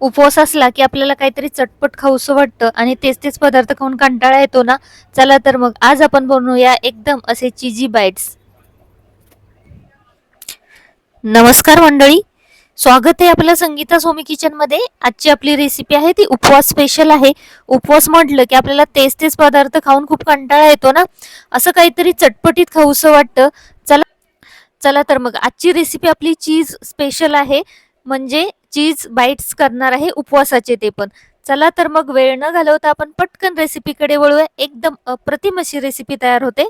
उपवास असला की आपल्याला काहीतरी चटपट खाऊसं वाटतं आणि तेच तेच पदार्थ खाऊन कंटाळा येतो ना? चला तर मग आज आपण बनवूया एकदम असे चिजी बाईट्स नमस्कार मंडळी. स्वागत आहे आपलं संगीता सोमी किचनमध्ये. आजची आपली रेसिपी आहे ती उपवास स्पेशल आहे. उपवास म्हटलं की आपल्याला तेच तेच पदार्थ खाऊन खूप कंटाळा येतो ना? असं काहीतरी चटपटीत खाऊसं वाटतं. चला चला तर मग आजची रेसिपी आपली चीज स्पेशल आहे. म्हणजे चीज बाईट्स करणार आहे उपवासाचे ते पण. चला तर मग वेळ न घालवता आपण पटकन रेसिपीकडे वळूया. एकदम अप्रतिम अशी रेसिपी तयार होते.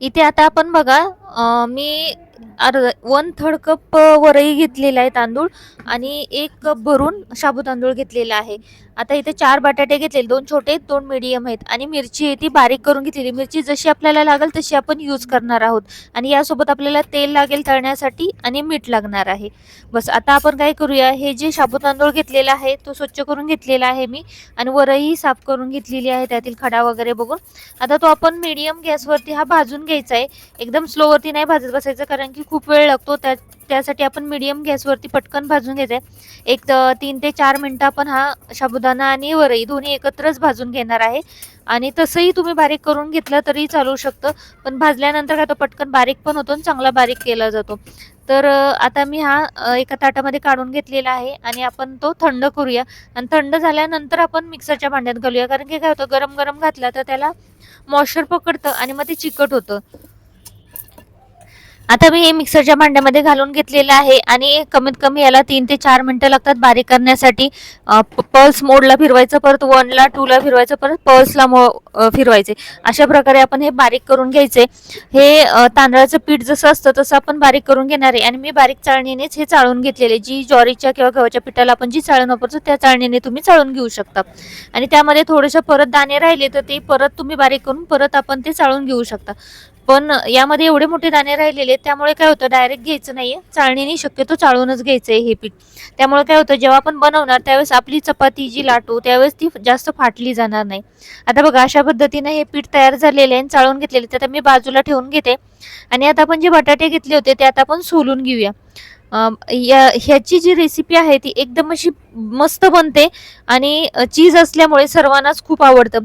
इथे आता आपण बघा मी अर्ध वन थर्ड कप वरई घेतलेला आहे तांदूळ आणि एक कप भरून शाबू तांदूळ घेतलेला आहे. आता इथे चार बटाटे घेतलेले दोन छोटे आहेत, दोन मिडियम आहेत. आणि मिरची आहे ती बारीक करून घेतलेली. मिरची जशी आपल्याला लागेल तशी आपण यूज करणार आहोत. आणि यासोबत आपल्याला तेल लागेल तळण्यासाठी आणि मीठ लागणार आहे. बस आता आपण काय करूया हे जे शाबू तांदूळ घेतलेला आहे तो स्वच्छ करून घेतलेला आहे मी. आणि वरही साफ करून घेतलेली आहे त्यातील खडा वगैरे बघून. आता तो आपण मिडियम गॅसवरती हा भाजून घ्यायचा आहे. एकदम स्लोवरती नाही भाजत बसायचं कारण की खूप वेळ लागतो त्या त्यासाठी आपण मीडियम गॅसवरती पटकन भाजून घ्यायचं आहे एक तीन ते चार मिनटं आपण हा साबुदाणा आणि वरई दोन्ही एकत्रच भाजून घेणार आहे. आणि तसंही तुम्ही बारीक करून घेतलं तरी चालू शकतं. पण भाजल्यानंतर काय तो पटकन बारीक पण होतो आणि चांगला बारीक केला जातो. तर आता मी हा एका ताटामध्ये काढून घेतलेला आहे आणि आपण तो थंड करूया. आणि थंड झाल्यानंतर आपण मिक्सरच्या भांड्यात घालूया. कारण की काय होतं गरम गरम घातला तर त्याला मॉइश्चर पकडतं आणि मग ते चिकट होतं. आता मी हे मिक्सरच्या भांड्यामध्ये घालून घेतलेलं आहे आणि कमीत कमी याला तीन ते चार मिनटं लागतात बारीक करण्यासाठी. पल्स मोडला फिरवायचं परत वनला टूला फिरवायचं परत पल्सला मो फिरवायचे. अशा प्रकारे आपण हे बारीक करून घ्यायचे. हे तांदळाचं पीठ जसं असतं तसं आपण बारीक करून घेणार आहे. आणि मी बारीक चाळणीनेच हे चाळून घेतलेले. जी ज्वारीच्या किंवा गव्हाच्या पिठाला आपण जी चाळण वापरतो त्या चाळणीने तुम्ही चाळून घेऊ शकता. आणि त्यामध्ये थोडेसे परत दाणे राहिले तर ते परत तुम्ही बारीक करून परत आपण ते चाळून घेऊ शकता. पण यामध्ये एवढे मोठे दाणे राहिलेले आहेत, त्यामुळे काय होतं डायरेक्ट घ्यायचं नाहीये. चाळणीने शक्यतो चाळूनच घ्यायचं आहे हे पीठ. त्यामुळे काय होतं जेव्हा आपण बनवणार त्यावेळेस आपली चपाती जी लाटू त्यावेळेस ती जास्त फाटली जाणार नाही. आता बघा अशा पद्धतीने हे पीठ तयार झालेले आहे आणि चाळून घेतलेले तर आता मी बाजूला ठेवून घेते. आणि आता आपण जे बटाटे घेतले होते ते आता आपण सोलून घेऊया. या ह्याची जी रेसिपी आहे ती एकदम अशी मस्त बनते आणि चीज असल्यामुळे सर्वांनाच खूप आवडतं.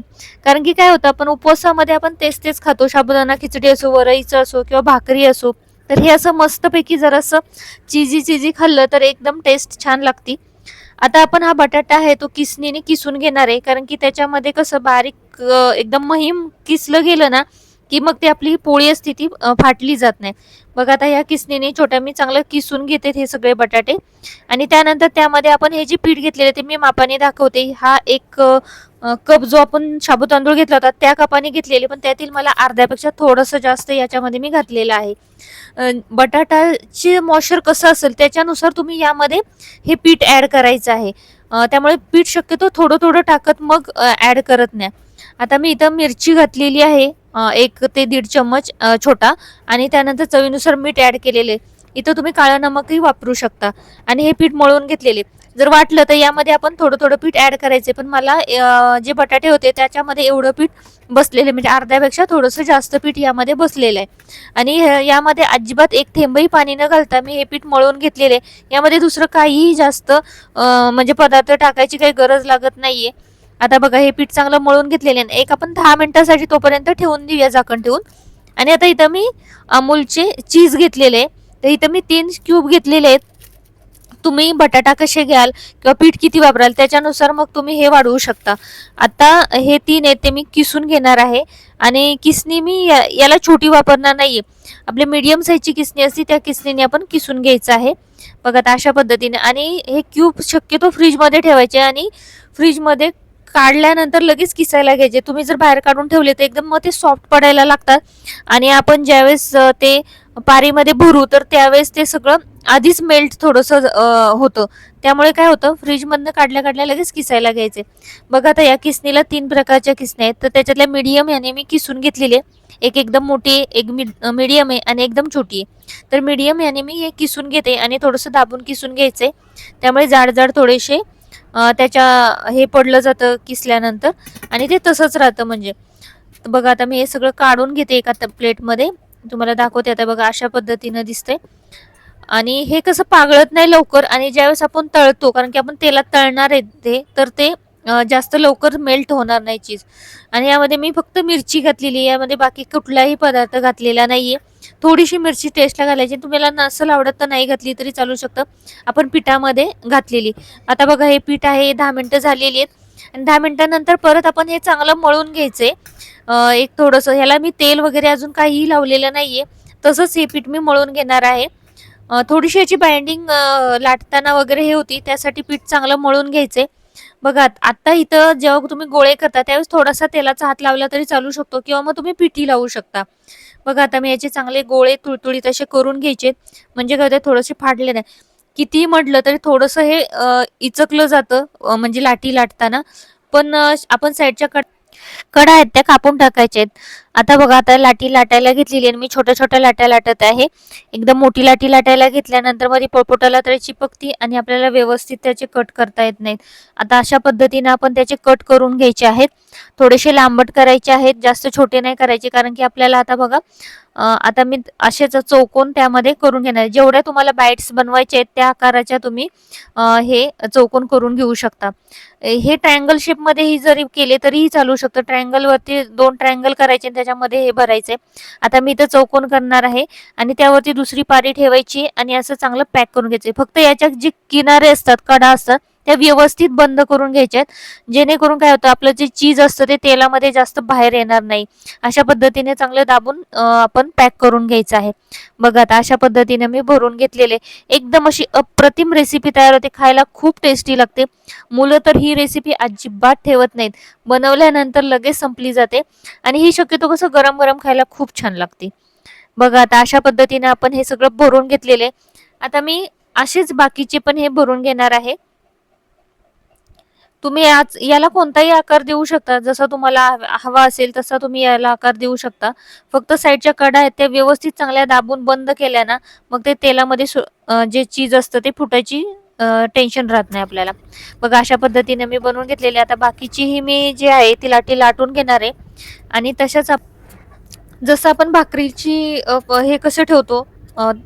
कारण की काय होतं आपण उपवासामध्ये आपण तेच तेच खातो. साबुदाणा खिचडी असो वरईचं असो किंवा भाकरी असो तर हे असं मस्तपैकी जरासं चिजी चिजी खाल्लं तर एकदम टेस्ट छान लागती. आता आपण हा बटाटा आहे तो किसणीने किसून घेणार आहे. कारण की त्याच्यामध्ये कसं बारीक एकदम महिम किसलं गेलं ना की मग ती आपली पोळी असते ती फाटली जात नाही. बघा आता ह्या किसणीने छोट्या मी चांगलं किसून घेते हे सगळे बटाटे. आणि त्यानंतर त्यामध्ये आपण हे जे पीठ घेतलेले ते मी मापाने दाखवते. हा एक कप जो आपण शाबू तांदूळ घेतला होता त्या कपाने घेतलेले पण त्यातील मला अर्ध्यापेक्षा थोडंसं जास्त याच्यामध्ये मी घातलेलं आहे. बटाट्याचे बटाटाचे कसं असेल त्याच्यानुसार तुम्ही यामध्ये हे पीठ ॲड करायचं आहे. त्यामुळे पीठ शक्यतो थोडं थोडं टाकत मग ॲड करत नाही. आता मी इथं मिरची घातलेली आहे. एक ते दीड चम्मच छोटा आणि त्यानंतर चवीनुसार मीठ ॲड केलेले. इथं तुम्ही काळं नमकही वापरू शकता. आणि हे पीठ मळून घेतलेले. जर वाटलं तर यामध्ये आपण थोडं थोडं पीठ ॲड करायचे. पण मला जे बटाटे होते त्याच्यामध्ये एवढं पीठ बसलेले म्हणजे अर्ध्यापेक्षा थोडंसं जास्त पीठ यामध्ये बसलेलं आहे. आणि यामध्ये अजिबात एक थेंबही पाणी न घालता मी हे पीठ मळून घेतलेले यामध्ये दुसरं काहीही जास्त म्हणजे पदार्थ टाकायची काही गरज लागत नाहीये. आता बघा हे पीठ चांगलं मळून घेतलेले आहे. एक आपण दहा मिनिटासाठी तोपर्यंत ठेवून देऊया झाकण ठेवून. आणि आता इथं मी अमूलचे चीज घेतलेले आहे. तर इथं मी तीन क्यूब घेतलेले आहेत. तुम्ही बटाटा कसे घ्याल किंवा पीठ किती वापराल त्याच्यानुसार मग तुम्ही हे वाढवू शकता. आता हे तीन आहेत ते मी किसून घेणार आहे. आणि किसणी मी या- याला छोटी वापरणार नाही आपली मीडियम साईजची किसणी असते त्या किसणीने आपण किसून घ्यायचं आहे. बघा आता अशा पद्धतीने. आणि हे क्यूब शक्यतो फ्रीजमध्ये ठेवायचे आणि फ्रीजमध्ये काढल्यानंतर लगेच किसायला घ्यायचे. तुम्ही जर बाहेर काढून ठेवले तर एकदम मग ते सॉफ्ट पडायला लागतात. आणि आपण ज्यावेळेस ते पारीमध्ये भरू तर त्यावेळेस ते सगळं आधीच मेल्ट थोडंसं होतं. त्यामुळे काय होतं फ्रीजमधनं काढल्या काढल्या लगेच किसायला घ्यायचे. बघा आता या किसणीला तीन प्रकारच्या किसण्या आहेत. तर त्याच्यातल्या मीडियम याने मी किसून घेतलेले एक एकदम मोठी आहे, एक मीडियम आहे आणि एकदम छोटी आहे. तर मीडियम याने मी हे किसून घेते आणि थोडंसं दाबून किसून घ्यायचे. त्यामुळे जाड जाड थोडेसे त्याच्या हे पडलं जातं किसल्यानंतर. आणि ते तसंच राहतं म्हणजे. बघा आता मी हे सगळं काढून घेते एका प्लेटमध्ये. तुम्हाला दाखवते आता बघा अशा पद्धतीनं दिसते आणि हे कसं पागळत नाही लवकर. आणि ज्यावेळेस आपण तळतो कारण की आपण तेलात तळणार आहे ते तर ते जास्त लवकर मेल्ट होणार नाही चीज. आणि यामध्ये मी फक्त मिरची घातलेली आहे. यामध्ये बाकी कुठलाही पदार्थ घातलेला नाही आहे थोडीशी मिरची टेस्टला घालायची. तुम्हाला नसल आवडत तर नाही घातली तरी चालू शकतं. आपण पिठामध्ये घातलेली. आता बघा हे पीठ आहे दहा मिनटं झालेली आहेत. आणि दहा मिनटानंतर परत आपण हे चांगलं मळून घ्यायचंय. एक थोडंसं ह्याला मी तेल वगैरे अजून काहीही लावलेलं नाहीये. तसंच हे पीठ मी मळून घेणार आहे. थोडीशी याची बाइंडिंग लाटताना वगैरे हे होती. त्यासाठी पीठ चांगलं मळून घ्यायचे बघा आता इथं जेव्हा तुम्ही गोळे करता त्यावेळेस थोडासा तेलाचा हात लावला तरी चालू शकतो किंवा मग तुम्ही पिठी लावू शकता. बघा आता मी याचे चांगले गोळे तुळतुळीत असे करून घ्यायचे. म्हणजे काय होतं, थोडेसे फाडले नाही. कितीही म्हटलं तरी थोडंसं हे इचकलं जातं म्हणजे लाटी लाटताना. पण आपण साईडच्या कट कडा आहेत त्या कापून टाकायच्या आहेत. आता बघा आता लाटी लाटायला घेतलेली आणि मी छोट्या छोट्या लाट्या लाटत आहे. एकदम मोठी लाटी लाटायला घेतल्यानंतरमध्ये पोटपोटाला तरी चिपकती आणि आपल्याला व्यवस्थित त्याचे कट करता येत नाहीत. आता अशा पद्धतीने आपण त्याचे कट करून घ्यायचे आहेत. थोडेसे लांबट करायचे आहेत. जास्त छोटे नाही करायचे कारण की आपल्याला आता बघा आता मी असेच चौकोन त्यामध्ये करून घेणार जेवढ्या तुम्हाला बाईट्स बनवायचे आहेत त्या आकाराच्या तुम्ही हे चौकोन करून घेऊ शकता. हे ट्रायंगल शेपमध्येही जरी केले तरीही चालू शकतं. ट्रायंगल वरती दोन ट्रायंगल करायचे आणि त्याच्यामध्ये हे भरायचे. आता मी इथं चौकोन करणार आहे आणि त्यावरती दुसरी पारी ठेवायची आणि असं चांगलं पॅक करून घ्यायचं. फक्त याच्या जे किनारे असतात कडा असतात त्या व्यवस्थित बंद करून घ्यायच्या आहेत जेणेकरून काय होतं आपलं जे चीज असतं ते तेलामध्ये जास्त बाहेर येणार नाही. अशा पद्धतीने चांगलं दाबून आपण पॅक करून घ्यायचं आहे. बघा आता अशा पद्धतीने मी भरून घेतलेले. एकदम अशी अप्रतिम रेसिपी तयार होते. खायला खूप टेस्टी लागते. मुलं तर ही रेसिपी अजिबात ठेवत नाहीत. बनवल्यानंतर लगेच संपली जाते. आणि ही शक्यतो कसं गरम गरम खायला खूप छान लागते. बघा आता अशा पद्धतीने आपण हे सगळं भरून घेतलेले. आता मी असेच बाकीचे पण हे भरून घेणार आहे. तुम्ही आज याला कोणताही आकार देऊ शकता. जसा तुम्हाला हवा असेल तसा तुम्ही याला आकार देऊ शकता. फक्त साईडच्या कडा आहेत त्या व्यवस्थित चांगल्या दाबून बंद केल्या ना मग ते तेलामध्ये सु- जे चीज असतं ते फुटायची टेन्शन राहत नाही आपल्याला. बघा अशा पद्धतीने मी बनवून घेतलेली. आता बाकीचीही मी जी आहे ती लाटी लाटून घेणार आहे. आणि तशाच आप- जसं आपण भाकरीची हे कसं ठेवतो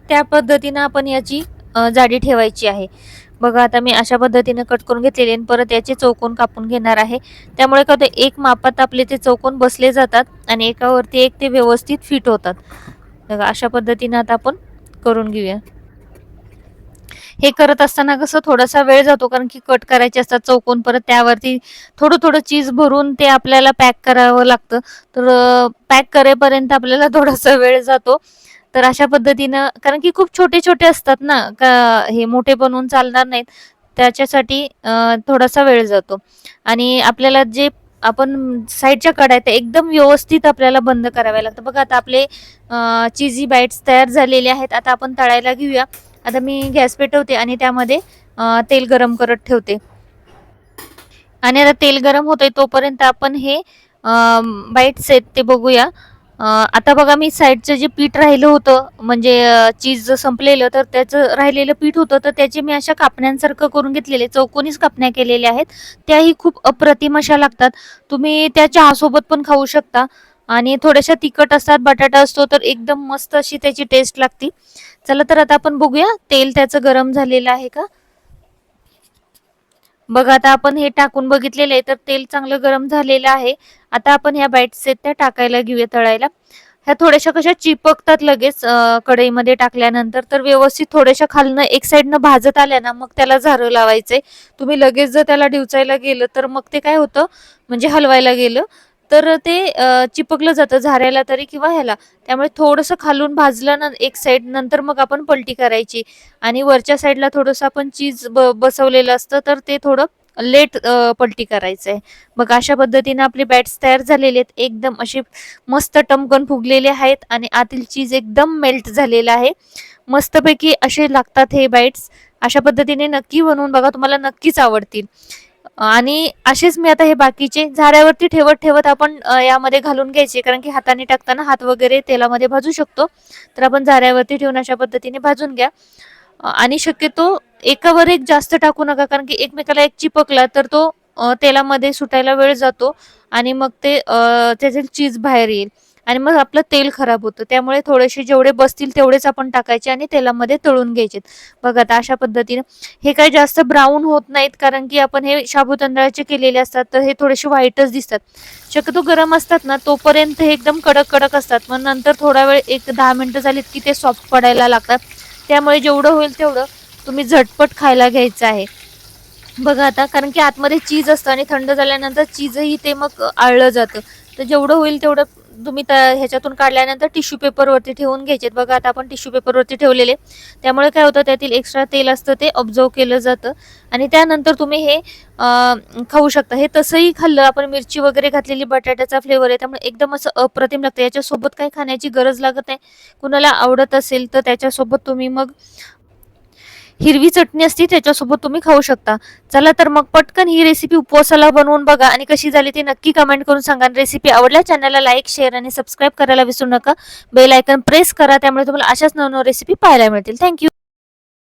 त्या पद्धतीनं आपण याची जाडी ठेवायची आहे. बघा आता मी अशा पद्धतीने कट करून घेतलेले आणि परत याचे चौकोन कापून घेणार आहे. त्यामुळे कसं एक मापात आपले ते चौकोन बसले जातात आणि एकावरती एक ते व्यवस्थित फिट होतात. बघा अशा पद्धतीने आता आपण करून घेऊया. हे करत असताना कसं थोडासा वेळ जातो कारण की कट करायचे असतात चौकोन परत त्यावरती थोडं थोडं चीज भरून ते आपल्याला पॅक करावं लागतं. तर पॅक करेपर्यंत आपल्याला थोडासा वेळ जातो. तर अशा पद्धतीनं कारण की खूप छोटे छोटे असतात ना का हे मोठे बनवून चालणार नाहीत त्याच्यासाठी थोडासा वेळ जातो. आणि आपल्याला जे आपण साईडच्या कड्या आहेत त्या एकदम व्यवस्थित आपल्याला बंद कराव्या लागतं बघा आता आपले चिझी बाईट्स तयार झालेले आहेत आता आपण तळायला घेऊया. आता मी गॅस पेटवते आणि त्यामध्ये तेल गरम करत ठेवते. आणि आता तेल गरम होतंय तोपर्यंत आपण हे बाईट्स आहेत ते बघूया. आता बघा मी साईडचं जे पीठ राहिलं होतं म्हणजे चीज संपलेलं तर त्याचं राहिलेलं पीठ होतं तर त्याचे मी अशा कापण्यांसारखं करून घेतलेले चौकोनीच कापण्या केलेल्या आहेत. त्याही खूप अप्रतिम अशा लागतात. तुम्ही त्या चहासोबत पण खाऊ शकता. आणि थोड्याशा तिखट असतात बटाटा असतो तर एकदम मस्त अशी त्याची टेस्ट लागते. चला तर आता आपण बघूया तेल त्याचं गरम झालेलं आहे का? बघा आता आपण हे टाकून बघितलेलं आहे तर तेल चांगलं गरम झालेलं आहे. आता आपण ह्या बाईट्स आहेत त्या टाकायला घेऊया तळायला. ह्या थोड्याशा कशा चिपकतात लगेच कढईमध्ये टाकल्यानंतर. तर व्यवस्थित थोड्याशा खालनं एक साईडनं भाजत आल्या ना मग त्याला झारं लावायचंय. तुम्ही लगेच जर त्याला डिवचायला गेलं तर मग ते काय होतं? म्हणजे हलवायला गेलं. तर ते चिपकलं जातं झाऱ्याला तरी किंवा ह्याला. त्यामुळे थोडंसं खालून भाजलं ना एक साईड नंतर मग आपण पलटी करायची. आणि वरच्या साईडला थोडंसं आपण चीज ब बसवलेलं असतं तर ते थोडं लेट पलटी करायचं आहे मग अशा पद्धतीने आपले बॅट्स तयार झालेले आहेत. एकदम असे मस्त टमकन फुगलेले आहेत आणि आतील चीज एकदम मेल्ट झालेला आहे. मस्तपैकी असे लागतात हे बॅट्स अशा पद्धतीने नक्की बनवून बघा. तुम्हाला नक्कीच आवडतील. आणि असेच मी आता हे बाकीचे झाऱ्यावरती ठेवत ठेवत आपण यामध्ये घालून घ्यायचे. कारण की हाताने टाकताना हात वगैरे तेलामध्ये भाजू शकतो. तर आपण झाऱ्यावरती ठेवून अशा पद्धतीने भाजून घ्या. आणि शक्यतो एकावर एक जास्त टाकू नका. कारण की एकमेकाला एक चिपकला तर तो तेलामध्ये सुटायला वेळ जातो. आणि मग ते त्याचे चीज बाहेर येईल. आणि मग आपलं तेल खराब होतं. त्यामुळे थोडेसे जेवढे बसतील तेवढेच आपण टाकायचे आणि तेलामध्ये तळून घ्यायचे. बघा आता अशा पद्धतीने हे काही जास्त ब्राऊन होत नाहीत कारण की आपण हे शाबू तांदळाचे केलेले असतात तर हे थोडेसे व्हाईटच दिसतात. शक्यतो गरम असतात ना तोपर्यंत हे एकदम कडक कडक असतात. मग नंतर थोडा वेळ एक दहा मिनटं झालीत की ते सॉफ्ट पडायला लागतात. त्यामुळे जेवढं होईल तेवढं तुम्ही झटपट खायला घ्यायचं आहे. बघा आता कारण की आतमध्ये चीज असतं आणि थंड झाल्यानंतर चीजही ते मग आळलं जातं. तर जेवढं होईल तेवढं तुम्ही ह्याच्यातून काढल्यानंतर टिश्यू पेपरवरती ठेवून घ्यायचे बघा आता आपण टिश्यू पेपरवरती ठेवलेले. त्यामुळे काय होतं त्यातील एक्स्ट्रा तेल असतं ते ऑब्झर्व केलं जातं. आणि त्यानंतर तुम्ही हे खाऊ शकता. हे तसंही खाल्लं आपण मिरची वगैरे घातलेली बटाट्याचा फ्लेवर आहे त्यामुळे एकदम असं अप्रतिम लागतं. याच्यासोबत काही खाण्याची गरज लागत नाही. कुणाला आवडत असेल तर त्याच्यासोबत तुम्ही मग हिरवी चटणी असते त्याच्यासोबत तुम्ही खाऊ शकता. चला तर मग पटकन ही रेसिपी उपवासाला बनवून बघा आणि कशी झाली ती नक्की कमेंट करून सांगा. रेसिपी आवडल्या चॅनलला लाईक शेअर आणि सबस्क्राईब करायला विसरू नका. बेल आयकन प्रेस करा त्यामुळे तुम्हाला अशाच नवनव रेसिपी पाहायला मिळतील. थँक्यू